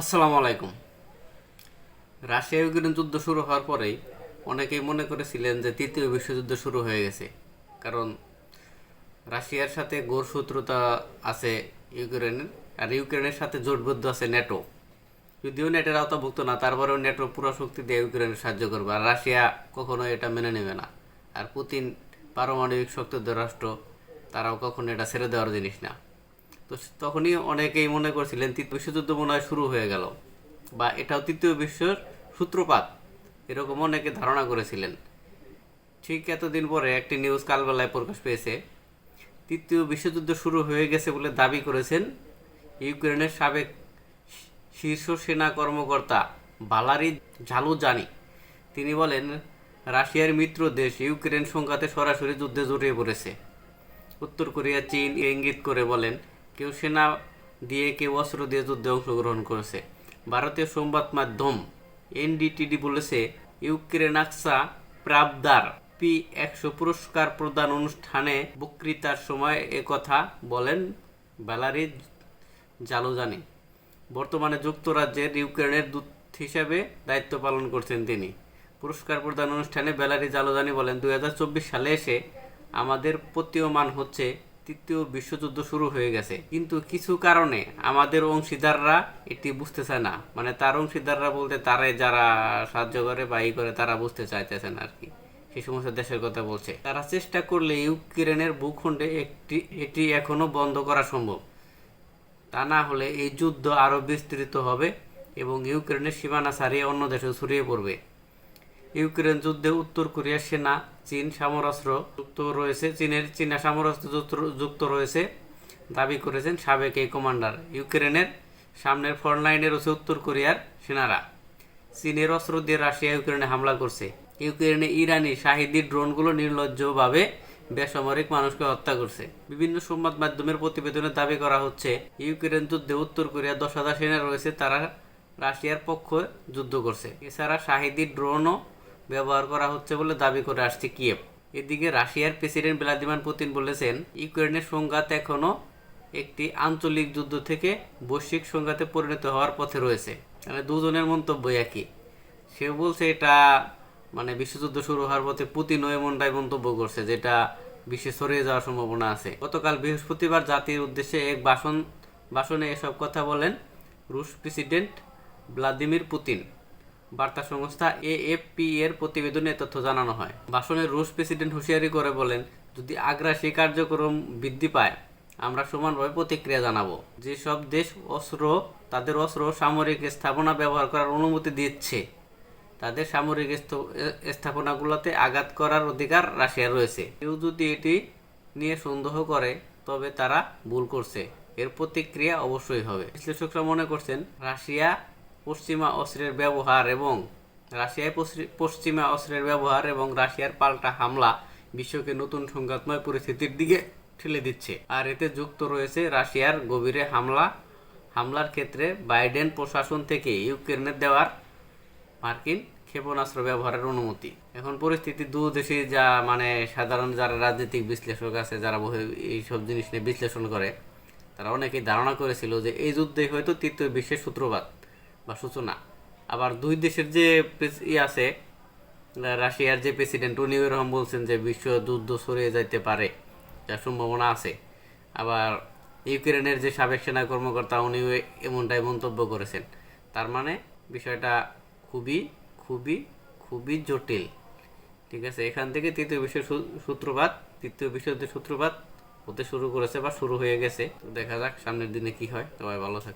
আসসালামু আলাইকুম। Russia Ukraine যুদ্ধ শুরু হওয়ার পরেই অনেকেই মনে করেছিলেন যে তৃতীয় বিশ্বযুদ্ধ শুরু হয়ে গেছে। কারণ রাশিয়ার সাথে গোর শত্রুতা আছে ইউক্রেনের আর ইউক্রেনের সাথে জোটবদ্ধ আছে নেটো। যদিও নেটের আওতাভুক্ত না, তারপরেও নেটো পুরো শক্তি দিয়ে ইউক্রেনের সাহায্য করবে। আর রাশিয়া কখনো এটা মেনে নেবে না। আর পুতিন পারমাণবিক শক্তিধর রাষ্ট্র, তারাও কখনো এটা ছেড়ে দেওয়ার জিনিস না। তো তখনই অনেকেই মনে করছিলেন তৃতীয় বিশ্বযুদ্ধ মনে হয় শুরু হয়ে গেল। বা এটাও তৃতীয় বিশ্বের সূত্রপাত, এরকম অনেকে ধারণা করেছিলেন। ঠিক এতদিন পরে একটি নিউজ কালবেলায় প্রকাশ পেয়েছে, তৃতীয় বিশ্বযুদ্ধ শুরু হয়ে গেছে বলে দাবি করেছেন ইউক্রেনের সাবেক শীর্ষ সেনা কর্মকর্তা বালারি ঝালুজানি। তিনি বলেন, রাশিয়ার মিত্র দেশ ইউক্রেন সংঘাতে সরাসরি যুদ্ধে জড়িয়ে পড়েছে। উত্তর কোরিয়া চীন ইঙ্গিত করে বলেন কেউ সেনা দিয়ে, কেউ অস্ত্র দিয়ে যুদ্ধে অংশগ্রহণ করেছে। ভারতীয় সংবাদ মাধ্যম এনডিটিডি বলেছে ইউক্রেন আকসা প্রাবদার পি একশো পুরস্কার প্রদান অনুষ্ঠানে বক্তৃতার সময় একথা বলেন ব্যালারি জালুজানি। বর্তমানে যুক্তরাজ্যের ইউক্রেনের দূত হিসেবে দায়িত্ব পালন করছেন তিনি। পুরস্কার প্রদান অনুষ্ঠানে বেলারি জালুজানি বলেন দু হাজার চব্বিশ সালে এসে আমাদের প্রতীয়মান হচ্ছে তৃতীয় বিশ্বযুদ্ধ শুরু হয়ে গেছে। কিন্তু কিছু কারণে আমাদের অংশীদাররা এটি বুঝতে চায় না। মানে তার অংশীদাররা বলতে তারাই যারা সাহায্য করে বা ই করে, তারা বুঝতে চাইতেছেন আর কি সেই সমস্ত দেশের কথা বলছে। তারা চেষ্টা করলে ইউক্রেনের ভূখণ্ডে একটি, এটি এখনও বন্ধ করা সম্ভব। তা না হলে এই যুদ্ধ আরও বিস্তৃত হবে এবং ইউক্রেনের সীমানা ছাড়িয়ে অন্য দেশে ছড়িয়ে পড়বে। ইউক্রেন যুদ্ধে উত্তর কোরিয়ার সেনা, চীন সামরাস্ত্র যুক্ত রয়েছে, চীনের চীনা সামরাস্ত্র যুক্ত- রয়েছে, দাবি করেছেন সাবেক এই কমান্ডার। ইউক্রেনের সামনের ফ্রন্টলাইনে রয়েছে উত্তর কোরিয়ার সেনারা। চীনের অস্ত্র দিয়ে রাশিয়া ইউক্রেনে হামলা করছে। ইউক্রেনে ইরানি শাহিদি ড্রোনগুলো নির্লজ্জভাবে বেসামরিক মানুষকে হত্যা করছে। বিভিন্ন সংবাদ মাধ্যমের প্রতিবেদনে দাবি করা হচ্ছে ইউক্রেন যুদ্ধে উত্তর কোরিয়া দশ হাজার সেনা রয়েছে, তারা রাশিয়ার পক্ষে যুদ্ধ করছে। এছাড়া শাহিদি ড্রোনও ব্যবহার করা হচ্ছে বলে দাবি করে আসছে কিয়েভ। এদিকে রাশিয়ার প্রেসিডেন্ট ভ্লাদিমির পুতিন বলেছেন, ইউক্রেনের সংঘাত এখনও একটি আঞ্চলিক যুদ্ধ থেকে বৈশ্বিক সংঘাতে পরিণত হওয়ার পথে রয়েছে। মানে দুজনের মন্তব্য একই। সে বলছে এটা মানে বিশ্বযুদ্ধ শুরু হওয়ার পথে পুতিনও এমনটাই মন্তব্য করছে, যেটা বিশ্বে ছড়িয়ে যাওয়ার সম্ভাবনা আছে। গতকাল বৃহস্পতিবার জাতির উদ্দেশ্যে এক ভাষণ ভাষণে এসব কথা বলেন রুশ প্রেসিডেন্ট ভ্লাদিমির পুতিন। বার্তা সংস্থা এএফপি এর প্রতিবেদনে তথ্য জানানো হয়। ভাষণে রুশ প্রেসিডেন্ট হুঁশিয়ারি করে বলেন, যদি আগ্রাসী কার্যক্রম বৃদ্ধি পায়, আমরা সমানভাবে প্রতিক্রিয়া জানাব। যেসব দেশ অস্ত্র, তাদের অস্ত্র সামরিক স্থাপনা ব্যবহার করার অনুমতি দিচ্ছে, তাদের সামরিক স্থাপনাগুলোতে আঘাত করার অধিকার রাশিয়ার রয়েছে। কেউ যদি এটি নিয়ে সন্দেহ করে, তবে তারা ভুল করছে। এর প্রতিক্রিয়া অবশ্যই হবে। বিশ্লেষকরা মনে করছেন, রাশিয়া পশ্চিমা অস্ত্রের ব্যবহার এবং রাশিয়ায় পশ্চিমা অস্ত্রের ব্যবহার এবং রাশিয়ার পাল্টা হামলা বিশ্বকে নতুন সংঘাতময় পরিস্থিতির দিকে ঠেলে দিচ্ছে। আর এতে যুক্ত রয়েছে রাশিয়ার গভীরে হামলা, হামলার ক্ষেত্রে বাইডেন প্রশাসন থেকে ইউক্রেনের দেওয়ার মার্কিন ক্ষেপণাস্ত্র ব্যবহারের অনুমতি। এখন পরিস্থিতি দু দেশে যা মানে সাধারণ যারা রাজনৈতিক বিশ্লেষক আছে, যারা বহে- এইসব জিনিস নিয়ে বিশ্লেষণ করে, তারা অনেকেই ধারণা করেছিল যে এই যুদ্ধই হয়তো তৃতীয় বিশ্বের সূত্রপাত। বা সূচনা। আবার দুই দেশের যে ই আছে রাশিয়ার যে প্রেসিডেন্ট উনি রহম বলছেন যে বিশ্ব যুদ্ধ ছড়িয়ে যাইতে পারে, যার সম্ভাবনা আছে। আবার ইউক্রেনের যে সাবেক সেনা কর্মকর্তা, উনিও এমনটাই মন্তব্য করেছেন। তার মানে বিষয়টা খুবই খুবই খুবই জটিল। ঠিক আছে, এখান থেকে তৃতীয় বিশ্বের সূত্রপাত, তৃতীয় বিশ্বযুদ্ধের সূত্রপাত, হতে শুরু করেছে বা শুরু হয়ে গেছে। তো দেখা যাক সামনের দিনে কি হয়। সবাই ভালো থাকে